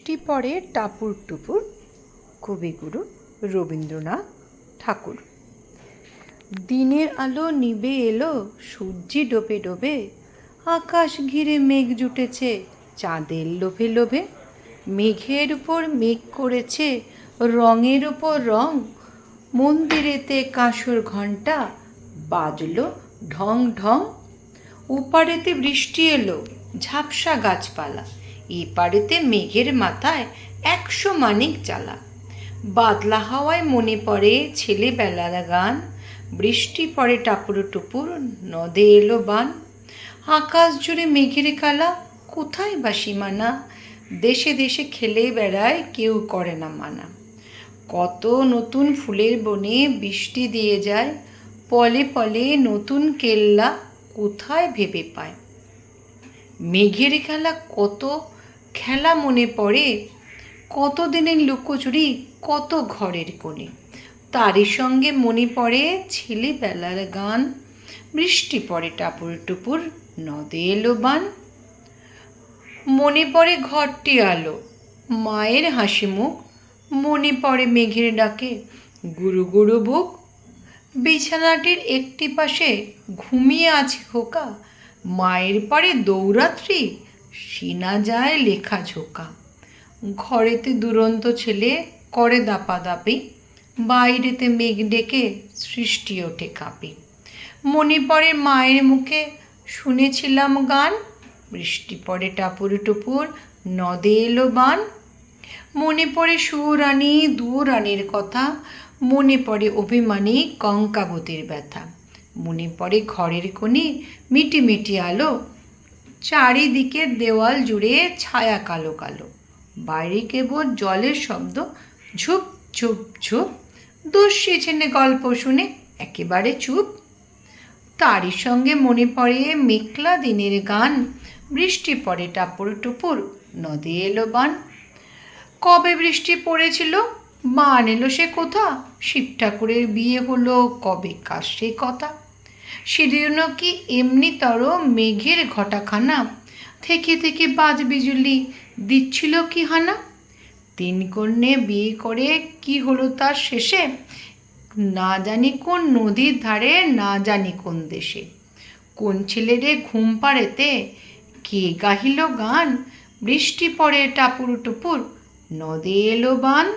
বৃষ্টি পড়ে টাপুর টুপুর, কবিগুরু রবীন্দ্রনাথ ঠাকুর। দিনের আলো নিবে এলো, সূর্যি ডোবে ডোবে, আকাশ ঘিরে মেঘ জুটেছে, চাঁদের লোভে লোভে, মেঘের উপর মেঘ করেছে, রঙের উপর রং, মন্দিরেতে কাঁসর ঘণ্টা বাজলো ঢং ঢং ওপারেতে বৃষ্টি এলো, ঝাপসা গাছপালা এপারেতে মেঘের মাথায় একশো মানিক জ্বালা। বাদলা হাওয়ায় মনে পড়ে ছেলেবেলার গান। বৃষ্টি পড়ে টাপুর টুপুর, নদে এলো বান। আকাশ জুড়ে মেঘের কালা, কোথায় বা সীমানা? দেশে দেশে খেলে বেড়ায় কেউ করে না মানা। কত নতুন ফুলের বনে বৃষ্টি দিয়ে যায়, পলে পলে নতুন কেল্লা কোথায় ভেবে পায়? মেঘের খেলা কত খেলা মনে পড়ে কত দিনের লুকোচুরি, কত ঘরের কোণে। তারই সঙ্গে মনে পড়ে ছেলেবেলার গান, বৃষ্টি পড়ে টাপুর টুপুর, নদে এলো বান। মনে পড়ে ঘরটি আলো, মায়ের হাসি মুখ, মনে পড়ে মেঘের ডাকে, গুরু গুরু বুক বিছানাটির একটি পাশে ঘুমিয়ে আছে খোকা, মায়ের পারে দৌরাত্রি সিনা যায়, লেখা ঝোকা। ঘরেতে দুরন্ত ছেলে করে দাপা দাপাদাপি, বাইরেতে মেঘ ডেকে সৃষ্টি ওঠে কাঁপি। মনে পড়ে মায়ের মুখে, শুনেছিলাম গান, বৃষ্টি পড়ে টাপুর টুপুর, নদে এলো বান। মনে পড়ে সুরানি, দুরানির কথা, মনে পড়ে অভিমানী, কঙ্কাবতীর ব্যথা। মনে পড়ে ঘরের কোণে মিটি মিটি আলো চারিদিকের দেওয়াল জুড়ে ছায়া কালো কালো। বাইরে কেবল জলের শব্দ, ঝুপ ঝুপ ঝুপ। দস্যি ছেনে গল্প শুনে একেবারে চুপ। তারই সঙ্গে মনে পড়ে মেঘলা দিনের গান। বৃষ্টি পড়ে টাপুর টুপুর, নদী এলো বান। কবে বৃষ্টি পড়েছিল? বান এলো সে কোথা? শিব ঠাকুরের বিয়ে হলো কবে? কার সে কথা? সেদিনও কি এমনিতর মেঘের ঘটাখানা? থেকে থেকে বাজ বিজুলি। দিচ্ছিল কি হানা? তিন কন্যে বিয়ে করে কি হলো তার শেষে? না জানি কোন নদীর ধারে, না জানি কোন দেশে। কোন ছেলেরে ঘুম পাড়েতে? কে গাহিল গান? বৃষ্টি পড়ে টাপুর টুপুর। নদে এলো বান।